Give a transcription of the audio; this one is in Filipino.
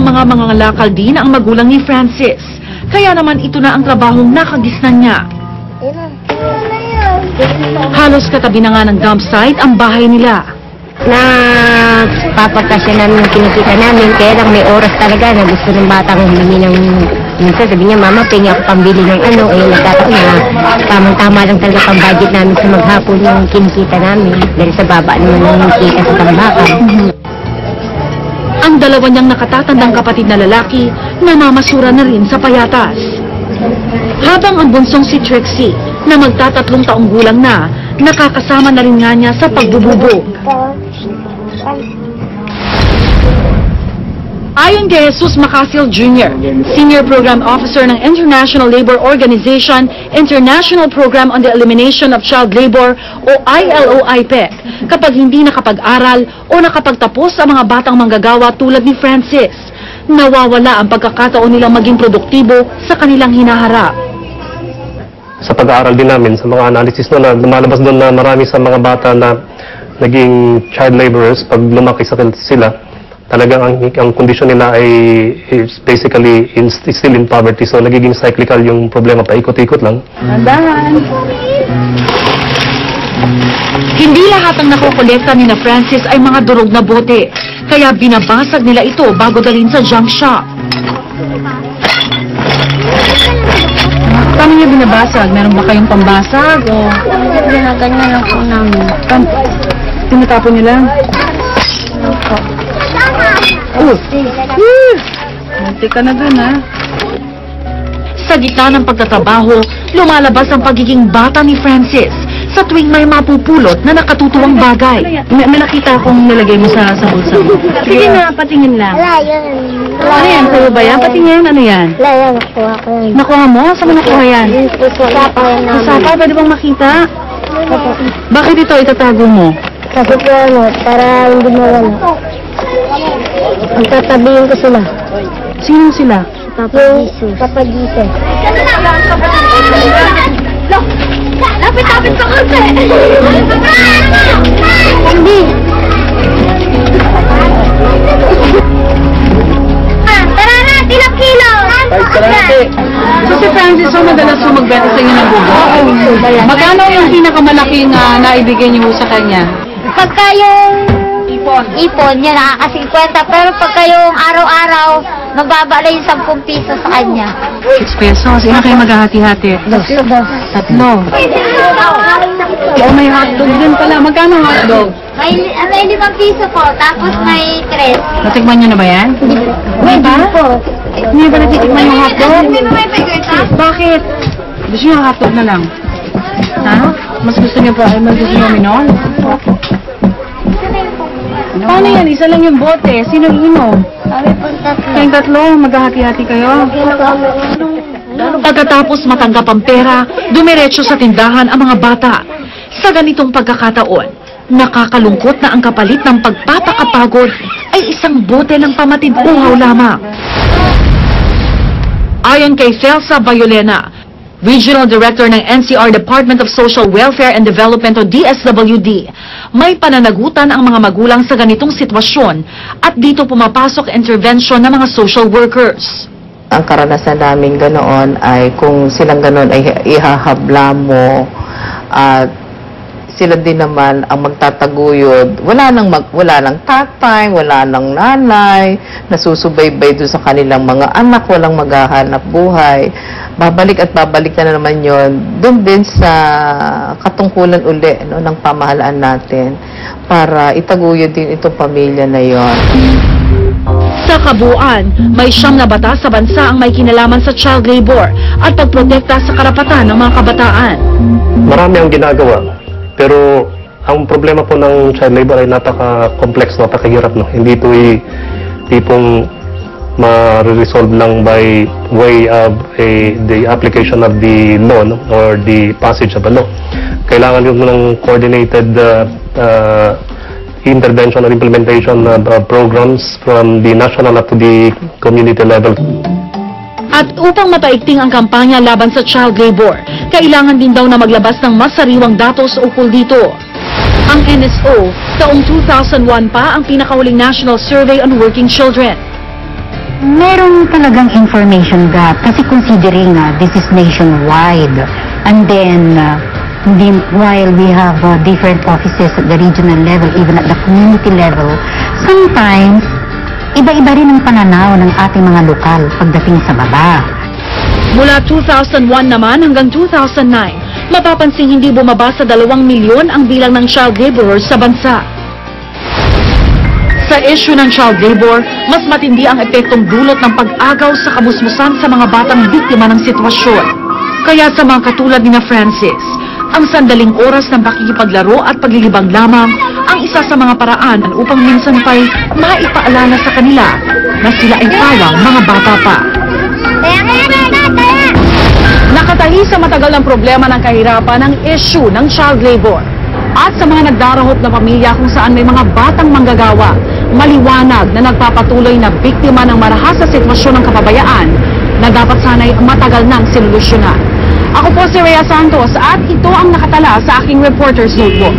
mga mga lakal din ang magulang ni Francis. Kaya naman ito na ang trabahong nakagisnan niya. Halos katabi na nga ng dump site ang bahay nila. na papagkasya namin yung kinikita namin, kaya lang may oras talaga na gusto ng batang humingi ng minsan sabi niya, mama, pingi ako pambili ng ano, eh, nagkataon na tamang-tama lang talaga pang budget namin sa maghapon yung kinikita namin, dahil sa baba naman yung kita sa tambakan. Ang dalawa niyang nakatatandang kapatid na lalaki namamasura na rin sa payatas. Habang ang bunsong si Trixie, na magtatatlong taong gulang na, nakakasama na rin nga niya sa pagbububog. Ayon kay Jesus Macasil Jr., Senior Program Officer ng International Labor Organization International Program on the Elimination of Child Labor o ILO-IPEC, kapag hindi nakapag-aral o nakapagtapos ang mga batang manggagawa tulad ni Francis, nawawala ang pagkakataon nilang maging produktibo sa kanilang hinaharap. sa pag-aaral din namin, sa mga analysis na, lumalabas doon na marami sa mga bata na naging child laborers, pag lumaki sa sila, talagang ang, ang kondisyon nila ay is basically in, still in poverty. So nagiging cyclical yung problema, paikot-ikot lang. Hindi lahat ng nakokolekta ni na Francis ay mga durog na bote, kaya binabasag nila ito bago dalhin sa junk shop. Paano niya binabasag? Meron ba kayong pambasag o Ginaganyan lang po namin. tinatapon niyo Oh! Munti ka na dun, ha? Sa gitna ng pagtatrabaho, lumalabas ang pagiging bata ni Francis sa tuwing may mapupulot na nakatutuwang bagay. May, may nakita akong nilagay mo sa, sa bulsa mo. Sige na, patingin lang. Wala yun. Ano yan? Sa'yo ba yan? Patingin, ano yan? Wala yan, nakuha ko yun. Nakuha mo? Saan mo nakuha yan? Usapa yan namin. Usapa, pwede bang makita? Bakit ito itatago mo? Kasi po ano, para hindi mawala. Ang tatabihin ko sila. Sino sila? Papa Jesus. Papa Jesus. Lapit-lapit sa kasi! Hindi. Ah, Tara na, tilap kilo! So si Francis, so madalas so magbenta sa inyo ng bubo? Magkano yung pinakamalaking uh, naibigay niyo sa kanya? Pagka yung ipon, ipon niya nakaka-50, pero pagka yung araw-araw, mababa yung 10 piso sa kanya. 6 pesos. Ilan kayo maghahati-hati? Tatlo. Oh, may hotdog din pala. Magkano hotdog? May, ah, may 5 piso po, tapos may 3. Natikman niyo na ba yan? May ba? Hindi ba natitikman yung hotdog? May may pagkita? Bakit? Gusto niyo hotdog na lang? Ha? Mas gusto niyo pa, mas gusto niyo minon? Paano yan? Isa lang yung bote. Sino inom? Kami po tatlo. Kayong tatlo, maghahati-hati kayo. Pagkatapos matanggap ang pera, dumiretso sa tindahan ang mga bata. Sa ganitong pagkakataon, nakakalungkot na ang kapalit ng pagpapakapagod ay isang bote ng pamatid uhaw lamang. Ayon kay Celsa Bayolena, Regional Director ng NCR Department of Social Welfare and Development o DSWD, may pananagutan ang mga magulang sa ganitong sitwasyon at dito pumapasok intervention ng mga social workers. ang karanasan namin ganoon ay kung silang ganoon ay ihahabla mo at sila din naman ang magtataguyod. Wala nang mag, wala nang tatay, wala nang nanay, nasusubaybay doon sa kanilang mga anak, walang maghahanap buhay. Babalik at babalik na naman yon doon din sa katungkulan uli no, ng pamahalaan natin para itaguyod din itong pamilya na yon. Sa kabuuan, may siyam na batas sa bansa ang may kinalaman sa child labor at pagprotekta sa karapatan ng mga kabataan. Marami ang ginagawa, pero ang problema po ng child labor ay napaka-complex, napakahirap. No? Hindi ito ay tipong ma-resolve lang by way of a, the application of the law no? or the passage of a law. Kailangan yung ng coordinated uh, uh, intervention or implementation of uh, programs from the national up to the community level. At upang mapaigting ang kampanya laban sa child labor, kailangan din daw na maglabas ng mas sariwang datos ukol dito. Ang NSO, taong 2001 pa ang pinakahuling National Survey on Working Children. Meron talagang information gap kasi considering uh, this is nationwide and then uh, hindi, while we have uh, different offices at the regional level, even at the community level, sometimes iba-iba rin ang pananaw ng ating mga lokal pagdating sa baba. Mula 2001 naman hanggang 2009, mapapansing hindi bumaba sa 2 milyon ang bilang ng child laborers sa bansa. Sa issue ng child labor, mas matindi ang epektong dulot ng pag-agaw sa kamusmusan sa mga batang biktima ng sitwasyon. Kaya sa mga katulad ni na Francis, ang sandaling oras ng pakikipaglaro at paglilibang lamang ang isa sa mga paraan upang minsan pa'y maipaalala sa kanila na sila ay pawang mga bata pa. Kaya! Nakatahi sa matagal ng problema ng kahirapan ang issue ng child labor. At sa mga nagdarahop na pamilya kung saan may mga batang manggagawa, maliwanag na nagpapatuloy na biktima ng marahas sa sitwasyon ng kapabayaan na dapat sana'y matagal nang sinulusyonan. Ako po si Rhea Santos at ito ang nakatala sa aking reporter's notebook.